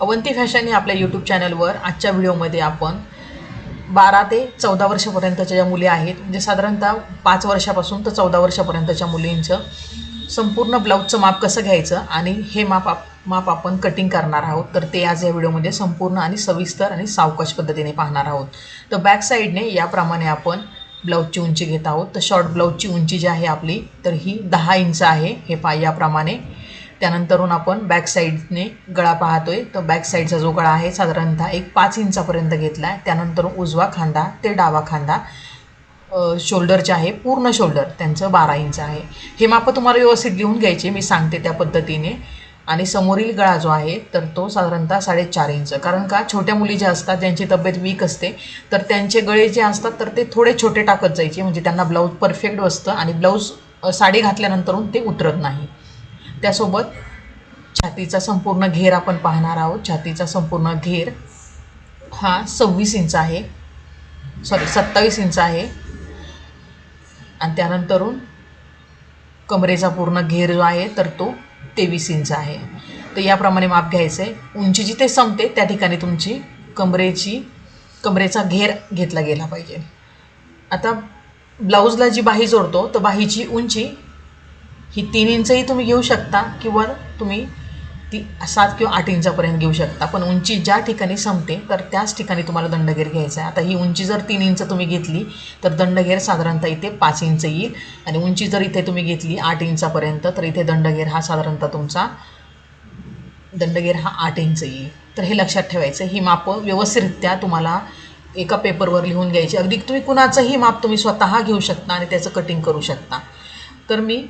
Avanti fashion या आपल्या YouTube चॅनलवर आजच्या व्हिडिओमध्ये आपण बारा ते चौदा वर्षापर्यंतच्या ज्या मुली आहेत म्हणजे साधारणतः पाच वर्षापासून तर चौदा वर्षापर्यंतच्या मुलींचं संपूर्ण ब्लाऊजचं माप कसं घ्यायचं आणि हे माप आप माप आपण कटिंग करणार आहोत तर ते आज या व्हिडिओमध्ये संपूर्ण आणि सविस्तर आणि सावकाश पद्धतीने पाहणार आहोत. तर बॅक साईडने याप्रमाणे आपण ब्लाऊजची उंची घेत आहोत. तर शॉर्ट ब्लाऊजची उंची जी आहे आपली तर ही दहा इंच आहे. हे पा याप्रमाणे त्यानंतरून आपण बॅक साईडने गळा पाहतोय. तर बॅक साईडचा जो गळा आहे साधारणतः एक पाच इंचापर्यंत घेतला आहे त्यानंतर उजवा खांदा ते डावा खांदा शोल्डरचे आहे पूर्ण शोल्डर त्यांचं बारा इंच आहे. हे मापं तुम्हाला व्यवस्थित लिहून घ्यायचे मी सांगते त्या पद्धतीने. आणि समोरील गळा जो आहे तर तो साधारणतः साडेचार इंच. कारण का? छोट्या मुली ज्या असतात ज्यांची तब्येत वीक असते तर त्यांचे गळे जे असतात तर ते थोडे छोटे टाकत जायचे. म्हणजे त्यांना ब्लाऊज परफेक्ट बसतं आणि ब्लाऊज साडी घातल्यानंतरून ते उतरत नाही. त्यासोबत छातीचा संपूर्ण घेर आपण पाहणार आहोत. छातीचा संपूर्ण घेर हा सव्वीस इंच आहे. सॉरी सत्तावीस इंच आहे. आणि त्यानंतरून कमरेचा पूर्ण घेर जो आहे तर तो तेवीस इंच आहे. तर याप्रमाणे माप घ्यायचं आहे उंची जिथे संपते त्या ठिकाणी तुमची कमरेची कमरेचा घेर घेतला गेला पाहिजे. आता ब्लाऊजला जी बाही जोडतो तर बाहीची उंची ही तीन इंचही तुम्ही घेऊ शकता किंवा तुम्ही ती सात किंवा आठ इंचापर्यंत घेऊ शकता. पण उंची ज्या ठिकाणी संपते तर त्याच ठिकाणी तुम्हाला दंडगेर घ्यायचा आहे. आता ही उंची जर तीन इंच तुम्ही घेतली तर दंडगेर साधारणतः इथे पाच इंच येईल. आणि उंची जर इथे तुम्ही घेतली आठ इंचापर्यंत तर इथे दंडगेर हा साधारणतः तुमचा दंडगेर हा आठ इंच येईल. तर हे लक्षात ठेवायचं ही मापं व्यवस्थितरित्या तुम्हाला एका पेपरवर लिहून घ्यायची. अगदी तुम्ही कुणाचंही माप तुम्ही स्वतः घेऊ शकता आणि त्याचं कटिंग करू शकता. तर मी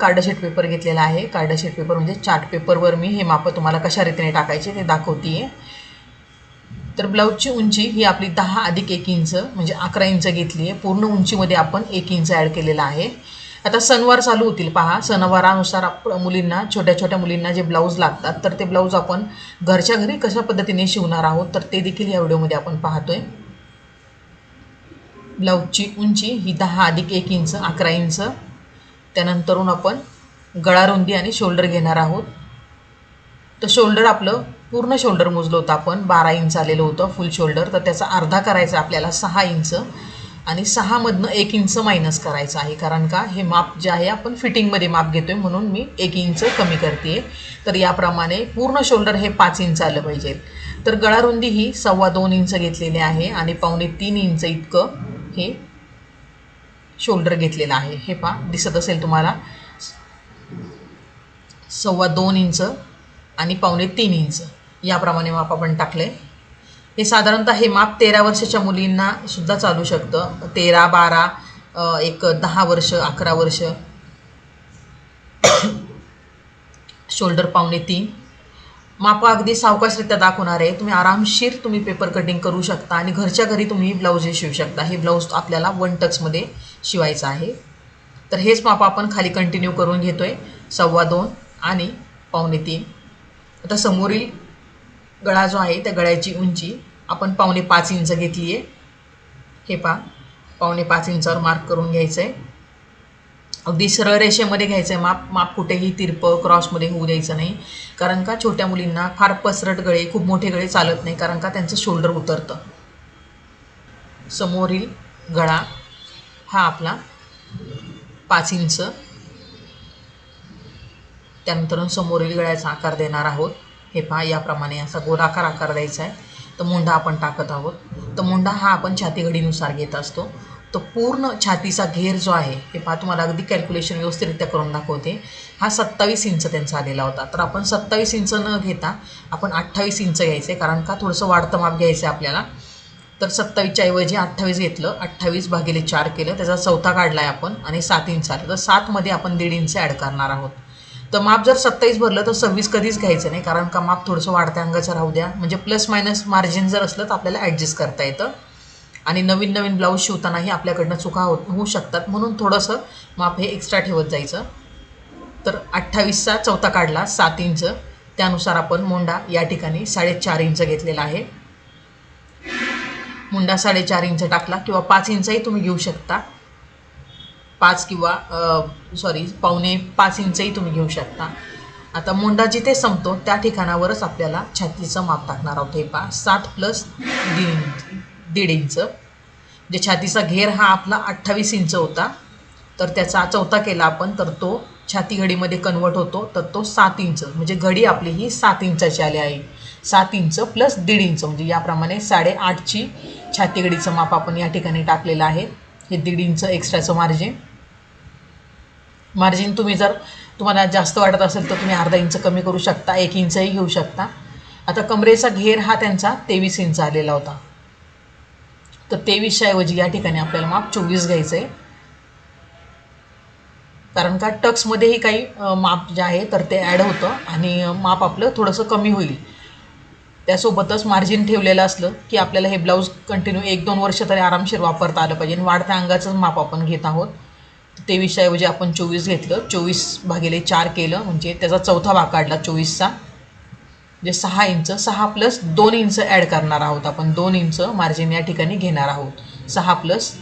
कार्डशीट पेपर घेतलेला आहे. कार्डशीट पेपर म्हणजे चार्ट पेपरवर मी हे मापं तुम्हाला कशा रीतीने टाकायचे ते दाखवते आहे तर ब्लाऊजची उंची ही आपली दहा अधिक एक इंच म्हणजे अकरा इंच घेतली आहे पूर्ण उंचीमध्ये आपण एक इंच ॲड केलेला आहे. आता सणवार चालू होतील पहा. सणवारानुसार आप मुलींना छोट्या छोट्या मुलींना जे ब्लाऊज लागतात तर ते ब्लाऊज आपण घरच्या घरी कशा पद्धतीने शिवणार आहोत तर ते देखील या व्हिडिओमध्ये आपण पाहतोय. ब्लाऊजची उंची ही दहा अधिक एक इंच अकरा इंच. त्यानंतरून आपण गळा रुंदी आणि शोल्डर घेणार आहोत. तर शोल्डर आपलं पूर्ण शोल्डर मोजलं होतं आपण. बारा इंच आलेलं होतं फुल शोल्डर. तर त्याचा अर्धा करायचा आपल्याला सहा इंच आणि सहामधनं एक इंच मायनस करायचं आहे. कारण का? हे माप जे आहे आपण फिटिंगमध्ये माप घेतो आहे म्हणून मी एक इंच कमी करते तर याप्रमाणे पूर्ण शोल्डर हे पाच इंच आलं पाहिजे. तर गळा रुंदी ही सव्वा दोन इंच घेतलेली आहे आणि पावणे तीन इंच इतकं हे शोल्डर घेतलेला आहे. हे पहा दिसत असेल तुम्हाला. सव्वा दोन इंच आणि पावणे तीन इंच. याप्रमाणे माप आपण टाकले हे साधारणतः हे माप तेरा वर्षाच्या मुलींना सुद्धा चालू शकतं. तेरा बारा एक दहा वर्ष अकरा वर्ष. शोल्डर पावणे तीन. माप अगदी सावकाशरित्या दाखवणार आहे. तुम्ही आरामशीर तुम्ही पेपर कटिंग करू शकता आणि घरच्या घरी तुम्ही ब्लाऊज हे शिवू शकता. हे ब्लाऊज आपल्याला वन टचमध्ये शिवायचं आहे. तर हेच माप आपण खाली कंटिन्यू करून घेतो आहे सव्वा दोन आणि पावणे तीन. आता समोरील गळा जो आहे त्या गळ्याची उंची आपण पावणे पाच इंच घेतली आहे. हे पा पावणे पाच इंचावर मार्क करून घ्यायचं आहे अगदी सरळ रेषेमध्ये घ्यायचं आहे माप. माप कुठेही तिरपं क्रॉसमध्ये होऊ द्यायचं नाही. कारण का? छोट्या मुलींना फार पसरट गळे खूप मोठे गळे चालत नाही. कारण का? त्यांचं शोल्डर उतरतं. समोरील गळा हा आपला पाच इंच. त्यानंतर समोरील गळ्याचा आकार देणार आहोत. हे पहा याप्रमाणे असा गोलाकार आकार द्यायचा आहे. तर मुंडा आपण टाकत आहोत. तर मुंडा हा आपण छातीघडीनुसार घेत असतो. तर पूर्ण छातीचा घेर जो आहे हे पहा तुम्हाला अगदी कॅल्क्युलेशन व्यवस्थितरित्या करून दाखवते. हा सत्तावीस इंच त्यांचा आलेला होता. तर आपण सत्तावीस इंच न घेता आपण अठ्ठावीस इंच घ्यायचं आहे कारण का थोडंसं वाढतं माप घ्यायचं आहे आपल्याला. तर सत्तावीसच्या ऐवजी अठ्ठावीस घेतलं. अठ्ठावीस भागिले चार केलं. त्याचा चौथा काढला आहे आपण आणि सात इंच आलं तर सातमध्ये आपण दीड इंच ॲड करणार आहोत. तर माप जर सत्तावीस भरलं तर सव्वीस कधीच घ्यायचं नाही कारण का माप थोडंसं वाढत्या अंगाचं राहू द्या. म्हणजे प्लस मायनस मार्जिन जर असलं तर आपल्याला ॲडजस्ट करता येतं. आणि नवीन नवीन ब्लाऊज शिवतानाही आपल्याकडनं चुका होत होऊ शकतात. म्हणून थोडंसं माप हे एक्स्ट्रा ठेवत जायचं. तर अठ्ठावीसचा चौथा काढला सात इंच. त्यानुसार आपण मोंडा या ठिकाणी साडेचार इंच घेतलेला आहे. मुंडा साडेचार इंच टाकला किंवा पाच इंचही तुम्ही घेऊ शकता. पाच किंवा सॉरी पावणे पाच इंचही तुम्ही घेऊ शकता. आता मुंडा जिथे संपतो त्या ठिकाणावरच आपल्याला छातीचं माप टाकणार आहोत. हे पा सात प्लस दीड दीड इंच. जे छातीचा घेर हा आपला अठ्ठावीस इंच होता. तर त्याचा चौथा केला आपण तर तो छाती घडीमध्ये कन्वर्ट होतो तर तो सात इंच. म्हणजे घडी आपली ही सात इंचाची आली आहे. सात इंच प्लस दीड इंच म्हणजे याप्रमाणे साडेआठची छातीगडीचं माप आपण या ठिकाणी टाकलेलं आहे. हे दीड इंच एक्स्ट्राचं मार्जिन मार्जिन तुम्ही जर तुम्हाला जास्त वाटत असेल तर तुम्ही अर्धा इंच कमी करू शकता एक इंचही घेऊ शकता. आता कमरेचा घेर हा त्यांचा तेवीस इंच आलेला होता. तर तेवीसच्या ऐवजी या ठिकाणी आपल्याला माप चोवीस घ्यायचं आहे. कारण का टक्समध्येही काही माप जे आहे तर ते ॲड होतं आणि माप आपलं थोडंसं कमी होईल. त्यासोबतच मार्जिन ठेवलेलं असलं की आपल्याला हे ब्लाऊज कंटिन्यू एक दोन वर्ष तरी आरामशीर वापरता आलं पाहिजे. आणि वाढत्या अंगाचंच माप आपण घेत आहोत. तेवीसच्याऐवजी आपण चोवीस घेतलं. चोवीस भागिले चार केलं. म्हणजे त्याचा चौथा भाग काढला चोवीसचा. म्हणजे सहा इंच. सहा प्लस दोन इंच ॲड करणार आहोत आपण. दोन इंच मार्जिन या ठिकाणी घेणार आहोत. सहा प्लस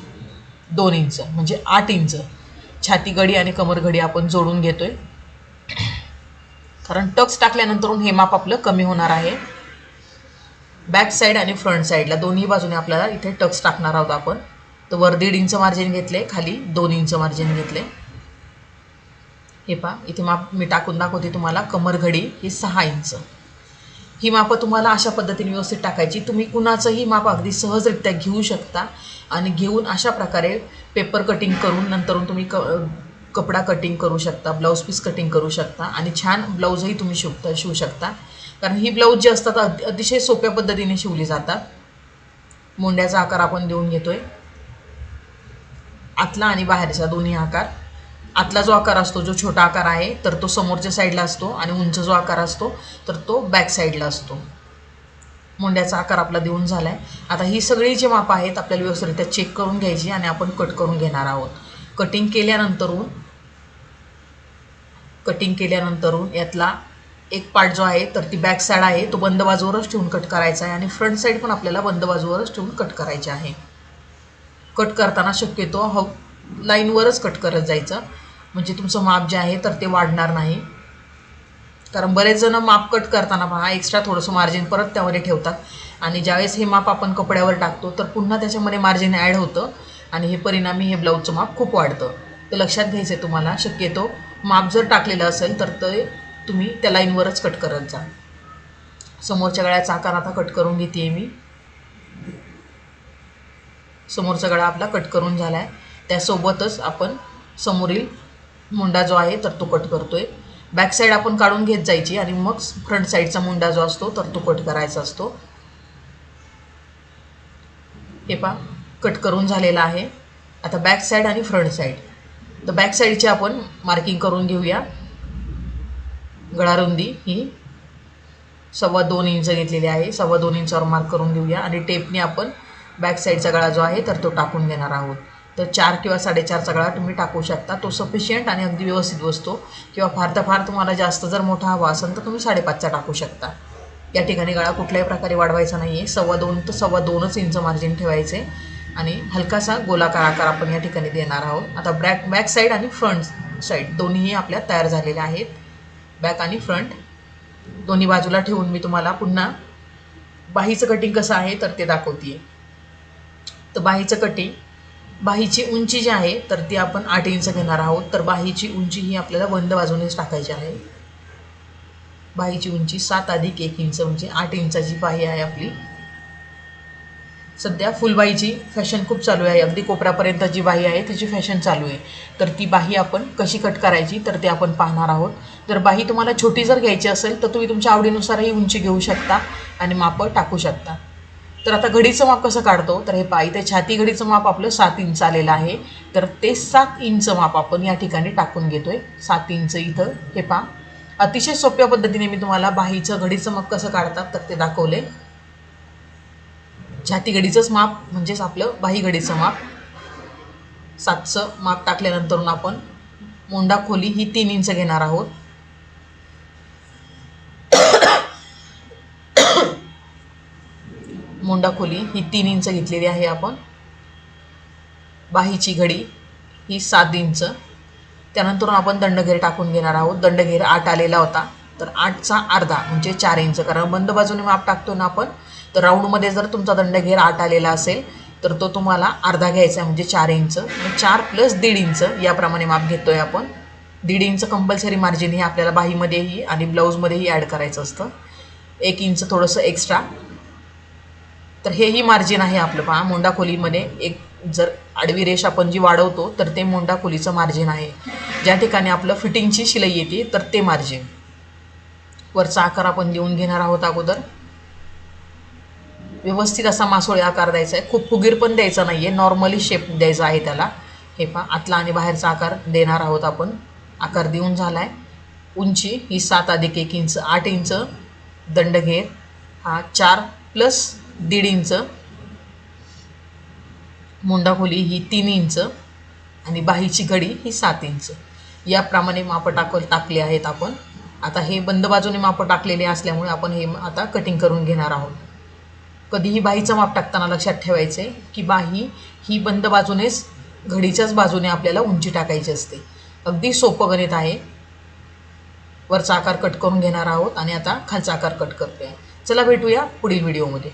दोन इंच. म्हणजे आठ इंच. छाती गडी आणि कमर घडी आपण जोडून घेतो आहे कारण टक्स टाकल्यानंतरून हे माप आपलं कमी होणार आहे. बॅक साईड आणि फ्रंट साईडला दोन्ही बाजूने आपल्याला इथे टक्स टाकणार आहोत आपण. तर वर दीड इंच मार्जिन घेतले खाली दोन इंच मार्जिन घेतले. हे पहा इथे माप मी टाकून दाखवते तुम्हाला कमरघडी ही सहा इंच. ही मापं तुम्हाला अशा पद्धतीने व्यवस्थित टाकायची. तुम्ही कुणाचंही माप अगदी सहजरित्या घेऊ शकता आणि घेऊन अशा प्रकारे पेपर कटिंग करून नंतरून तुम्ही क कपडा कटिंग करू शकता ब्लाऊज पीस कटिंग करू शकता आणि छान ब्लाऊजही तुम्ही शिवता शिवू शकता. कारण ही ब्लाऊज जी असतात अति- अतिशय सोप्या पद्धतीने शिवली जातात. मुंड्याचा आकार आपण देऊन घेतोय. आतला आणि बाहेरचा दोन्ही आकार. आतला जो आकार असतो जो छोटा आकार आहे तर तो समोरच्या साईडला असतो आणि उंच जो आकार असतो तर तो बॅक साईडला असतो. मुंड्याचा आकार आपला देऊन झाला आहे आता ही सगळी जी मापं आहेत आपल्याला व्यवस्थितरित्या चेक करून घ्यायची आणि आपण कट करून घेणार आहोत. कटिंग केल्यानंतरून कटिंग केल्यानंतरून यातला एक पार्ट जो आहे तर ती बॅक साईड आहे तो बंद बाजूवरच ठेवून कट करायचा आहे आणि फ्रंट साईड पण आपल्याला बंद बाजूवरच ठेवून कट करायची आहे. कट करताना शक्यतो ह लाईनवरच कट करत जायचं. म्हणजे तुमचं माप जे आहे तर ते वाढणार नाही. कारण बरेच जण माप कट करताना पहा एक्स्ट्रा थोडंसं मार्जिन परत त्यामध्ये ठेवतात. आणि ज्यावेळेस हे माप आपण कपड्यावर टाकतो तर पुन्हा त्याच्यामध्ये मार्जिन ॲड होतं आणि हे परिणामी हे ब्लाऊजचं माप खूप वाढतं. तर लक्षात घ्यायचं आहे तुम्हाला शक्यतो माप जर टाकलेलं असेल तर ते तुम्ही त्या लाईनवरच कट करत जा. समोरच्या गळ्याचा आकार आता कट करून घेते मी. समोरचा गळा आपला कट करून झाला आहे त्यासोबतच आपण समोरील मुंडा जो आहे तर तो कट करतोय. बॅक साईड आपण काढून घेत जायची आणि मग फ्रंट साईडचा मुंडा जो असतो तर तो कट करायचा असतो. हे पा कट करून झालेला आहे. आता बॅक साईड आणि फ्रंट साईड तर बॅक साईडची आपण मार्किंग करून घेऊया. गळारुंदी ही सव्वा दोन इंच घेतलेली आहे. सव्वा दोन इंचावर मार्क करून घेऊया आणि टेपने आपण बॅक साईडचा गळा जो आहे तर तो टाकून घेणार आहोत. तर चार किंवा साडेचारचा गळा तुम्ही टाकू शकता. तो सफिशियंट आणि अगदी व्यवस्थित बसतो. किंवा फार तर फार तुम्हाला जास्त जर मोठा हवा असेल तर तुम्ही साडेपाचचा टाकू शकता. या ठिकाणी गळा कुठल्याही प्रकारे वाढवायचा नाही आहे सव्वा दोन तर सव्वा दोनच इंच मार्जिन ठेवायचे. आणि हलकासा गोलाकार आकार आपण या ठिकाणी देणार आहोत. आता बॅक बॅक साईड आणि फ्रंट साईड दोन्हीही आपल्या तयार झालेल्या आहेत. बॅक आणि फ्रंट. दोन्ही बाजूला ठेवून मी तुम्हाला पुन्हा बाहीचं कटिंग कसं आहे तर ते दाखवते तर बाहीचं कटिंग बाहीची उंची जी आहे तर ती आपण आठ इंच घेणार आहोत. तर बाहीची उंची ही आपल्याला बंद बाजूनेच टाकायची आहे. बाहीची उंची सात अधिक एक इंच म्हणजे आठ इंचाची बाही आहे आपली. सध्या फुलबाईची फॅशन खूप चालू आहे. अगदी कोपऱ्यापर्यंत जी बाही आहे त्याची फॅशन चालू आहे. तर ती बाही आपण कशी कट करायची तर ते आपण पाहणार आहोत. जर बाही तुम्हाला छोटी जर घ्यायची असेल तर तुम्ही तुमच्या आवडीनुसारही उंची घेऊ शकता आणि मापं टाकू शकता. तर आता घडीचं माप कसं काढतो? तर हे बाई ते छाती घडीचं माप आपलं सात इंच आलेलं आहे. तर ते सात इंच माप आपण या ठिकाणी टाकून घेतोय. सात इंच इथं हे पहा. अतिशय सोप्या पद्धतीने मी तुम्हाला बाहीचं घडीचं माप कसं काढतात तर ते दाखवले छातीघडीचंच माप म्हणजेच आपलं बाही घडीचं माप. सातचं माप टाकल्यानंतर आपण मोंडा खोली ही तीन इंच घेणार आहोत. मोंडा खोली ही तीन इंच घेतलेली आहे आपण. बाहीची घडी ही सात इंच. त्यानंतर आपण दंडघेर टाकून घेणार आहोत. दंडघेर आठ आलेला होता. तर आठचा अर्धा म्हणजे चार इंच. कारण बंद बाजूने माप टाकतो ना आपण. तर राऊंडमध्ये जर तुमचा दंडघेर आठ आलेला असेल तर तो तुम्हाला अर्धा घ्यायचा आहे म्हणजे चार इंच. चार प्लस दीड इंच याप्रमाणे माप घेतो आहे आपण. दीड इंच कंपल्सरी मार्जिन हे आपल्याला बाहीमध्येही आणि ब्लाऊजमध्येही ॲड करायचं असतं. एक इंच थोडंसं एक्स्ट्रा तर हेही मार्जिन आहे आपलं पहा मोंडा खोलीमध्ये एक जर आडवी रेष आपण जी वाढवतो तर ते मोंडा खोलीचं मार्जिन आहे. ज्या ठिकाणी आपलं फिटिंगची शिलाई येते तर ते मार्जिन वरचा आकार आपण लिहून घेणार आहोत अगोदर. व्यवस्थित असा मासोळी आकार द्यायचा आहे. खूप फुगीर पण द्यायचा नाही आहे नॉर्मली शेप द्यायचा आहे त्याला. हे पहा आतला आणि बाहेरचा आकार देणार आहोत आपण. आकार देऊन झाला आहे उंची ही सात अधिक एक इंच आठ इंच. दंड घेर. हा चार प्लस दीड इंच. मुंडाखोली ही तीन इंच. आणि बाहीची घडी ही सात इंच. याप्रमाणे मापं टाक टाकले आहेत आपण. आता हे बंद बाजूने मापं टाकलेले असल्यामुळे आपण हे आता कटिंग करून घेणार आहोत. कधीही बाहीचं माप टाकताना लक्षात ठेवायचं आहे की बाही ही बंद बाजूनेच घडीच्याच बाजूने आपल्याला उंची टाकायची असते. अगदी सोपं गणित आहे. वरचा आकार कट करून घेणार आहोत आणि आता खालचा आकार कट करतोय. चला भेटूया पुढील व्हिडिओमध्ये